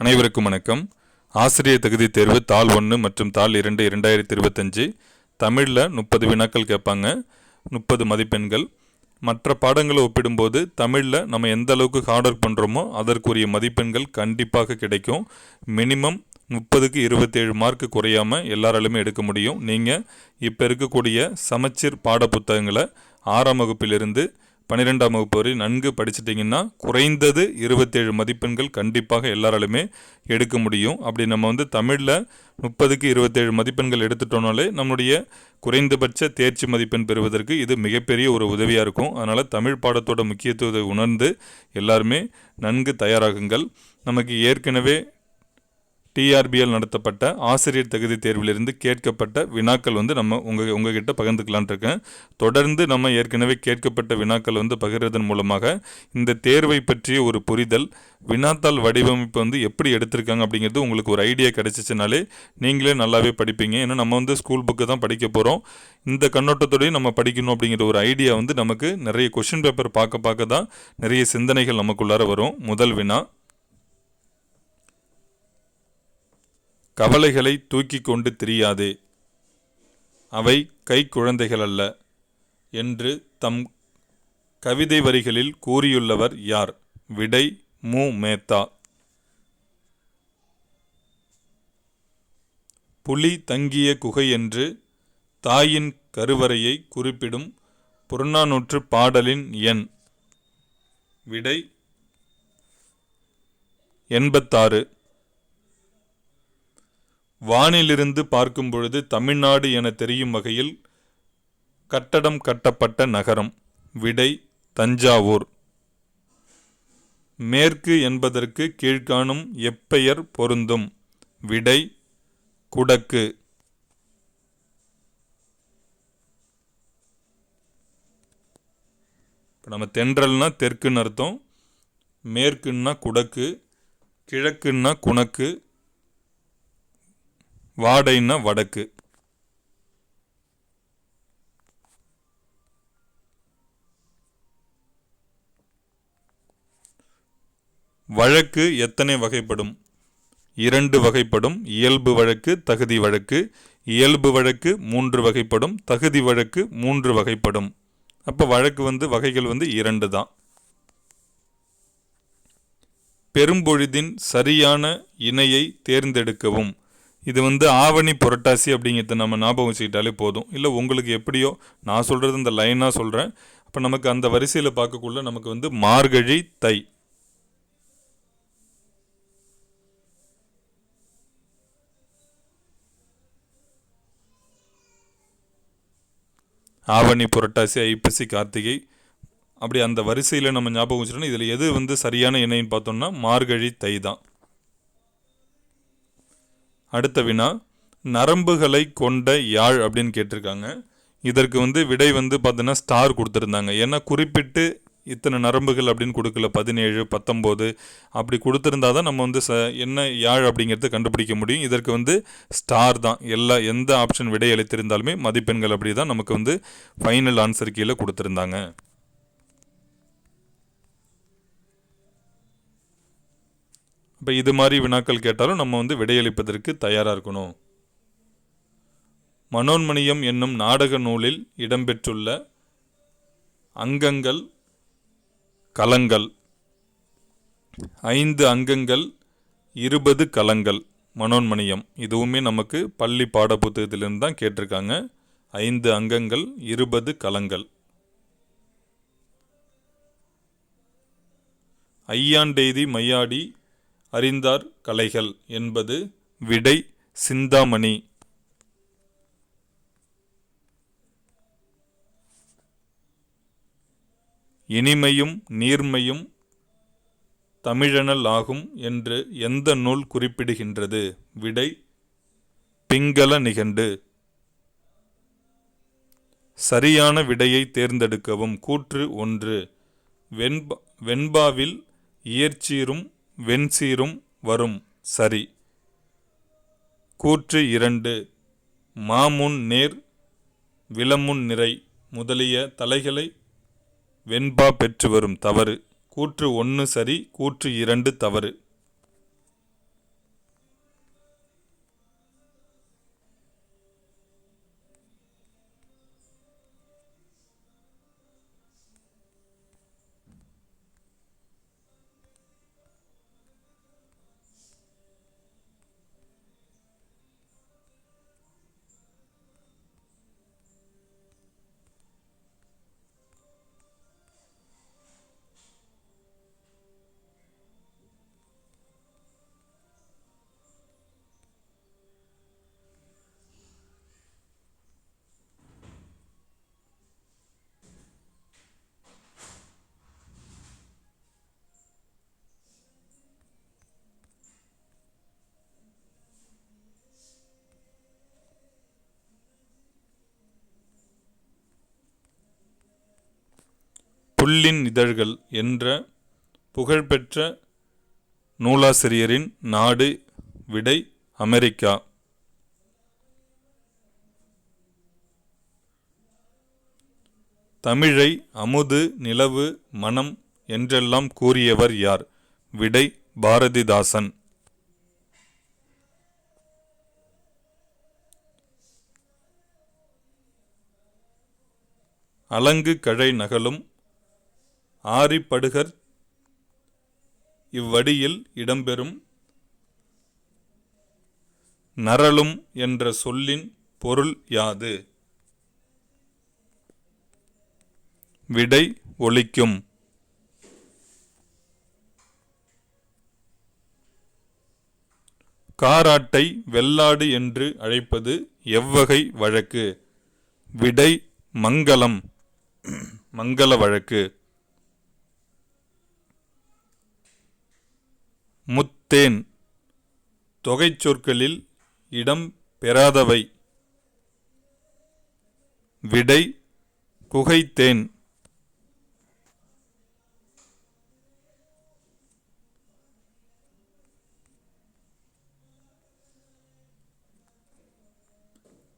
அனைவருக்கும் வணக்கம். ஆசிரியர் தகுதி தேர்வு தாள் ஒன்று மற்றும் தாள் இரண்டு இரண்டாயிரத்தி இருபத்தஞ்சு. தமிழில் முப்பது வினாக்கள் கேட்பாங்க. முப்பது மதிப்பெண்கள். மற்ற பாடங்களை ஒப்பிடும்போது தமிழில் நம்ம எந்த அளவுக்கு ஹார்ட் ஒர்க் பண்ணுறோமோ அதற்குரிய மதிப்பெண்கள் கண்டிப்பாக கிடைக்கும். மினிமம் முப்பதுக்கு இருபத்தேழு மார்க் குறையாமல் எல்லாராலுமே எடுக்க முடியும். நீங்கள் இப்போ இருக்கக்கூடிய சமச்சீர் பாட புத்தகங்களை ஆறாம் வகுப்பிலிருந்து பன்னிரெண்டாம் வகுப்பு வரை நன்கு படிச்சிட்டிங்கன்னா குறைந்தது இருபத்தேழு மதிப்பெண்கள் கண்டிப்பாக எல்லாராலுமே எடுக்க முடியும். அப்படி நம்ம வந்து தமிழில் முப்பதுக்கு இருபத்தேழு மதிப்பெண்கள் எடுத்துட்டோம்னாலே நம்முடைய குறைந்தபட்ச தேர்ச்சி மதிப்பெண் பெறுவதற்கு இது மிகப்பெரிய ஒரு உதவியாக இருக்கும். அதனால் தமிழ் பாடத்தோட முக்கியத்துவத்தை உணர்ந்து எல்லாருமே நன்கு தயாராகுங்கள். நமக்கு ஏற்கனவே டிஆர்பிஎல் நடத்தப்பட்ட ஆசிரியர் தகுதி தேர்விலிருந்து கேட்கப்பட்ட வினாக்கள் வந்து நம்ம உங்கள் உங்ககிட்ட பகிர்ந்துக்கலான் இருக்கேன். தொடர்ந்து நம்ம ஏற்கனவே கேட்கப்பட்ட வினாக்கள் வந்து பகிர்றதன் மூலமாக இந்த தேர்வை பற்றிய ஒரு புரிதல் வினாத்தாள் வடிவமைப்பு வந்து எப்படி எடுத்திருக்காங்க அப்படிங்கிறது உங்களுக்கு ஒரு ஐடியா கிடைச்சிச்சினாலே நீங்களே நல்லாவே படிப்பீங்க. ஏன்னா நம்ம வந்து ஸ்கூல் புக்கு தான் படிக்க போகிறோம் இந்த கண்ணோட்டத்தோடய நம்ம படிக்கணும் அப்படிங்கிற ஒரு ஐடியா வந்து நமக்கு நிறைய கொஷின் பேப்பர் பார்க்க பார்க்க தான் நிறைய சிந்தனைகள் நமக்குள்ளார வரும். முதல் வினா கவலைகளை தூக்கி கொண்டு திரியாதே. அவை கை குழந்தைகள் அல்ல என்று தம் கவிதை வரிகளில் கூறியுள்ளவர் யார்? விடை மு. மேத்தா. புலி தங்கிய குகை என்று தாயின் கருவறையை குறிப்பிடும் புறநானூற்று பாடலின் எண். விடை எண்பத்தாறு. வானிலிருந்து பார்க்கும் பொழுது தமிழ்நாடு என தெரியும் வகையில் கட்டடம் கட்டப்பட்ட நகரம் விடை தஞ்சாவூர். மேற்கு என்பதற்கு கீழ்காணும் எப்பெயர் பொருந்தும்? விடை குடக்கு. இப்போ நம்ம தென்றல்னா தெற்குன்னு அர்த்தம். மேற்குன்னா குடக்கு கிழக்குன்னா குணக்கு. வாடைன்னா வடக்கு. வழக்கு எத்தனை வகைப்படும்? இரண்டு வகைப்படும் இயல்பு வழக்கு தகுதி வழக்கு. இயல்பு வழக்கு மூன்று வகைப்படும் தகுதி வழக்கு மூன்று வகைப்படும். அப்போ வழக்கு வந்து வகைகள் வந்து இரண்டு தான். பெரும்பொழுதின் சரியான இணையை தேர்ந்தெடுக்கவும் இது வந்து ஆவணி புரட்டாசி அப்படிங்கிறத நம்ம ஞாபகம் வச்சுக்கிட்டாலே போதும். இல்லை உங்களுக்கு எப்படியோ நான் சொல்கிறது இந்த லைனாக சொல்கிறேன் அப்போ நமக்கு அந்த வரிசையில் பார்க்கக்குள்ள நமக்கு வந்து மார்கழி தை. ஆவணி புரட்டாசி ஐப்பசி கார்த்திகை. அப்படி அந்த வரிசையில் நம்ம ஞாபகம் வச்சுட்டோம்னா இதில் எது வந்து சரியான இணைன்னு பார்த்தோம்னா மார்கழி தை தான். அடுத்த வினா நரம்புகளை கொண்ட யாழ் அப்படின்னு கேட்டிருக்காங்க. இதற்கு வந்து விடை வந்து பார்த்தீங்கன்னா ஸ்டார் கொடுத்துருந்தாங்க. ஏன்னா குறிப்பிட்டு இத்தனை நரம்புகள் அப்படின்னு கொடுக்கல. பதினேழு பத்தொம்போது அப்படி கொடுத்துருந்தா தான் நம்ம வந்து ச என்ன யாழ் அப்படிங்கிறத கண்டுபிடிக்க முடியும். இதற்கு வந்து ஸ்டார் தான். எல்லா எந்த ஆப்ஷன் விடை அளித்திருந்தாலுமே மதிப்பெண்கள் அப்படி தான் நமக்கு வந்து ஃபைனல் ஆன்சர் கீழே கொடுத்துருந்தாங்க. இப்போ இது மாதிரி வினாக்கள் கேட்டாலும் நம்ம வந்து விடையளிப்பதற்கு தயாராக இருக்கணும். மனோன்மணியம் என்னும் நாடக நூலில் இடம்பெற்றுள்ள அங்கங்கள் கலங்கள். ஐந்து அங்கங்கள் இருபது கலங்கள் மனோன்மணியம். இதுவுமே நமக்கு பள்ளி பாடப்புத்தகத்திலிருந்து தான் கேட்டிருக்காங்க. ஐந்து அங்கங்கள் இருபது கலங்கள். ஐயாண்டெய்தி மையாடி அறிந்தார் கலைகள் என்பது விடை சிந்தாமணி. இனிமையும் நீர்மையும் தமிழனல் ஆகும் என்று எந்த நூல் குறிப்பிடுகின்றது? விடை பிங்கள நிகண்டு. சரியான விடையை தேர்ந்தெடுக்கவும் கூற்று ஒன்று. வெண்பா வெண்பாவில் இயற்சீரும் வெண்சீரும் வரும். சரி. கூற்று இரண்டு. மாமுன் நேர் விலமுன் நிறை முதலிய தலைகளை வெண்பா பெற்று வரும் தவறு. கூற்று ஒன்று சரி கூற்று இரண்டு தவறு. புல்லின் இதழ்கள் என்ற புகழ்பெற்ற நூலாசிரியரின் நாடு விடை அமெரிக்கா. தமிழை அமுது நிலவு மனம் என்றெல்லாம் கூறியவர் யார்? விடை பாரதிதாசன். அலங்கு கழை நகலும் ஆரிப்படுகர் இவ்வடியில் இடம்பெறும் நரலும் என்ற சொல்லின் பொருள் யாது? விடை ஒழிக்கும் காராட்டை வெள்ளாடு என்று அழைப்பது எவ்வகை வழக்கு? விடை மங்களம். மங்கள வழக்கு. முத்தேன். தொகைச் சொற்களில் இடம் பெறாதவை. விடை குகைத்தேன்.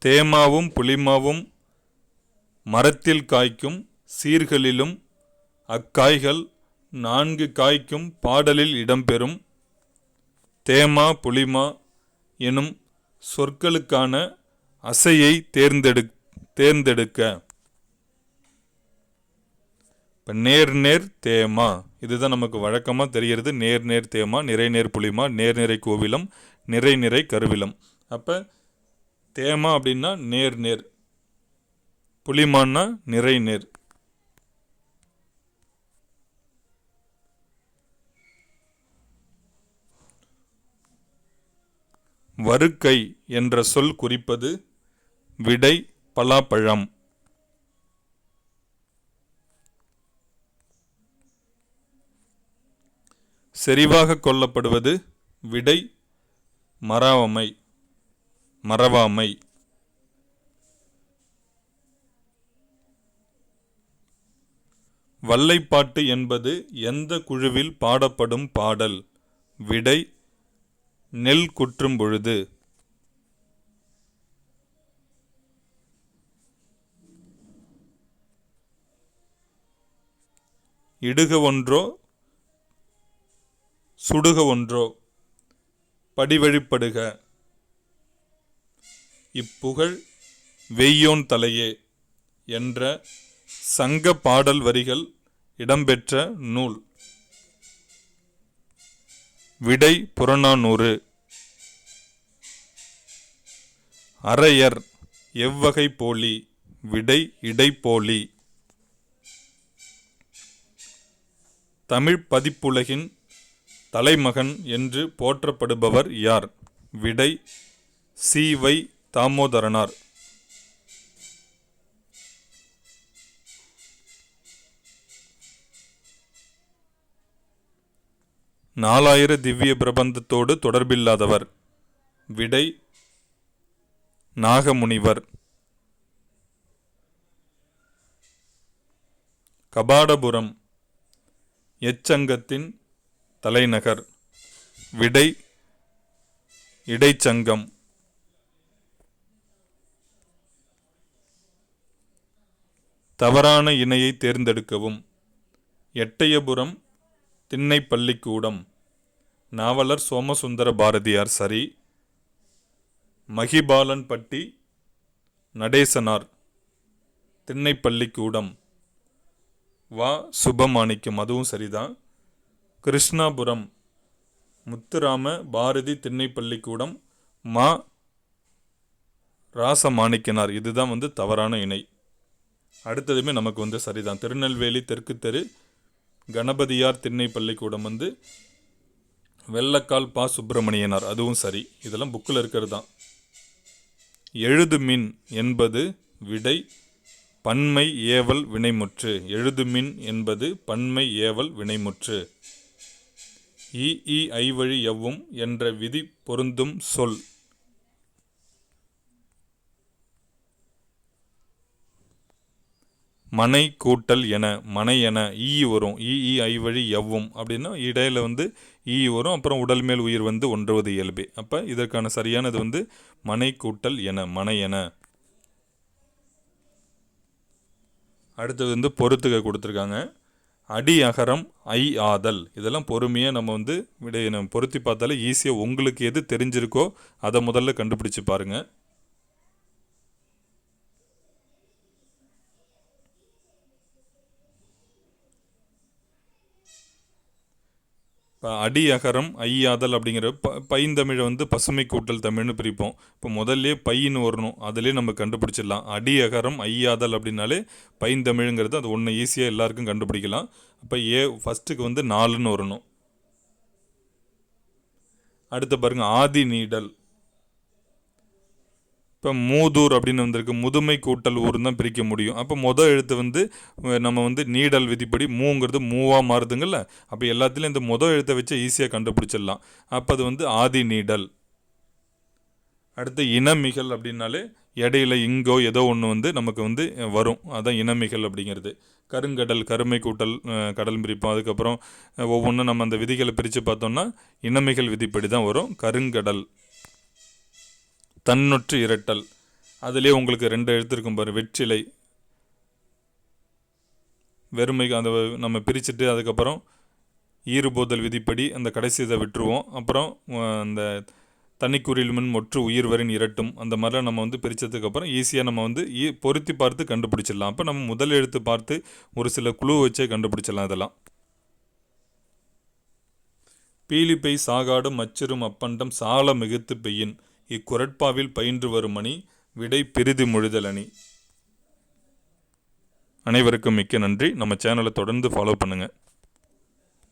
தேமாவும் புளிமாவும் மரத்தில் காய்க்கும் சீர்களிலும் அக்காய்கள் நான்கு காய்க்கும் பாடலில் இடம்பெறும். தேமா புளிமா எனும் சொற்களுக்கான அசையை தேர்ந்தெடு தேர்ந்தெடுக்க. இப்போ நேர் நேர் தேமா. இதுதான் நமக்கு வழக்கமாக தெரிகிறது. நேர் நேர் தேமா நிறை நேர் புளிமா நேர் நிறை கோவிலம் நிறை நிறை கருவிலம். அப்போ தேமா அப்படின்னா நேர் நேர். புளிமான்னா நிறை நேர். வருக்கை என்ற சொல் குறிப்பது விடை பலாப்பழம். செறிவாக கொள்ளப்படுவது விடை மறாவமை மறவாமை. வல்லைப்பாட்டு என்பது எந்த குழுவில் பாடப்படும் பாடல்? விடை நெல் குற்றும் பொழுது. இடுக ஒன்றோ சுடுக ஒன்றோ படிவழிப்படுக. இப்புகழ் வெய்யோன் தலையே என்ற சங்க பாடல் வரிகள் இடம்பெற்ற நூல். விடை புறநானூறு. அரையர் எவ்வகை போலி விடை இடைப்போலி தமிழ் பதிப்புலகின் தலைமகன் என்று போற்றப்படுபவர் யார்? விடை சி. வை. தாமோதரனார். நாலாயிர திவ்ய பிரபந்தத்தோடு தொடர்பில்லாதவர். விடை நாகமுனிவர். கபாடபுரம் எச்சங்கத்தின் தலைநகர். விடை இடைச்சங்கம். தவறான இணையை தேர்ந்தெடுக்கவும். எட்டயபுரம் திண்ணைப்பள்ளிக்கூடம். நாவலர் சோமசுந்தர பாரதியார் சரி. மகிபாலன்பட்டி நடேசனார். திண்ணைப்பள்ளிக்கூடம். வா. சுபமாணிக்கம் அதுவும் சரிதான். கிருஷ்ணாபுரம். முத்துராம பாரதி திண்ணைப்பள்ளிக்கூடம். மா. ராசமாணிக்கனார் இதுதான் வந்து தவறான இணை. அடுத்ததுமே நமக்கு வந்து சரிதான். திருநெல்வேலி தெற்கு தெரு கணபதியார் திண்ணை பள்ளிக்கூடம் வந்து வெள்ளக்கால் பா சுப்பிரமணியனார். அதுவும் சரி. இதெல்லாம் புக்கில் இருக்கிறது தான். எழுதுமின் என்பது விடை பன்மை ஏவல் வினைமுற்று. எழுதுமின் என்பது பன்மை ஏவல் வினைமுற்று. இ இ ஐவழி எவ்வும் என்ற விதி பொருந்தும் சொல். மனை கூட்டல் என மனை என ஈ வரும். ஈ ஐ வழி எவ்வும் அப்படின்னா இடையில வந்து ஈ வரும். அப்புறம் உடல் மேல் உயிர் வந்து ஒன்றுவது இயல்பு. அப்போ இதற்கான சரியானது வந்து மனை கூட்டல் என மனை என. அடுத்தது வந்து பொறுத்துக கொடுத்துருக்காங்க. அடி அகரம் ஐ ஆதல். இதெல்லாம் பொறுமையாக நம்ம வந்து விடைய நம்ம பொருத்தி பார்த்தாலே ஈஸியாக உங்களுக்கு எது தெரிஞ்சிருக்கோ அதை முதல்ல கண்டுபிடிச்சு பாருங்கள் இப்போ அடி அகரம் ஐயாதல் அப்படிங்கிற ப பைந்தமிழை வந்து பசுமை கூட்டல் தமிழ்னு பிரிப்போம். இப்போ முதல்ல பையின்னு வரணும். அதிலே நம்ம கண்டுபிடிச்சிடலாம். அடி அகரம் ஐயாதல் அப்படின்னாலே பைந்தமிழுங்கிறது அது ஒன்று ஈஸியாக எல்லாருக்கும் கண்டுபிடிக்கலாம். அப்போ ஏ ஃபஸ்ட்டுக்கு வந்து நாலுன்னு வரணும். அடுத்து பாருங்கள் ஆதி நீடல். இப்போ மூதூர் அப்படின்னு வந்திருக்கு. முதுமை கூட்டல் ஊர்னு தான் பிரிக்க முடியும். அப்போ மொதல் எழுத்து வந்து நம்ம வந்து நீடல் விதிப்படி மூங்கிறது மூவாக மாறுதுங்கள்ல? அப்போ எல்லாத்துலேயும் இந்த மொதல் எழுத்தை வச்சு ஈஸியாக கண்டுபிடிச்சிடலாம். அப்போ அது வந்து ஆதி நீடல். அடுத்து இனமிகள் அப்படின்னாலே இடையில இங்கோ ஏதோ ஒன்று வந்து நமக்கு வந்து வரும். அதான் இனமிகள் அப்படிங்கிறது. கருங்கடல் கருமை கூட்டல் கடல் பிரிப்போம் அதுக்கப்புறம் ஒவ்வொன்றும் நம்ம அந்த விதிகளை பிரித்து பார்த்தோம்னா இனமிகள் விதிப்படி தான் வரும். கருங்கடல். தன்னொற்று இரட்டல். அதிலே உங்களுக்கு ரெண்டு எழுத்து இருக்கும் பாரு வெற்றிலை. வெறுமை அந்த நம்ம பிரிச்சுட்டு அதுக்கப்புறம் ஈறுபோதல் விதிப்படி அந்த கடைசி இதை விட்டுருவோம். அப்புறம் அந்த தனிக்குறில் மின் மொற்று உயிர்வரின் இரட்டும். அந்த மாதிரிலாம் நம்ம வந்து பிரித்ததுக்கப்புறம் ஈஸியாக நம்ம வந்து ஈ பொருத்தி பார்த்து கண்டுபிடிச்சிடலாம். அப்போ நம்ம முதல் எழுத்து பார்த்து ஒரு சில குழு வச்சே கண்டுபிடிச்சிடலாம் இதெல்லாம். பீலிப்பை சாகாடும் மச்சிரும் அப்பண்டம் சால மிகுத்து பெய்யின். இக்குரட்பாவில் பயின்று வரும் அணி விடை பிரிது முழுதல் அணி. அனைவருக்கும் மிக்க நன்றி. நம்ம சேனலை தொடர்ந்து ஃபாலோ பண்ணுங்கள்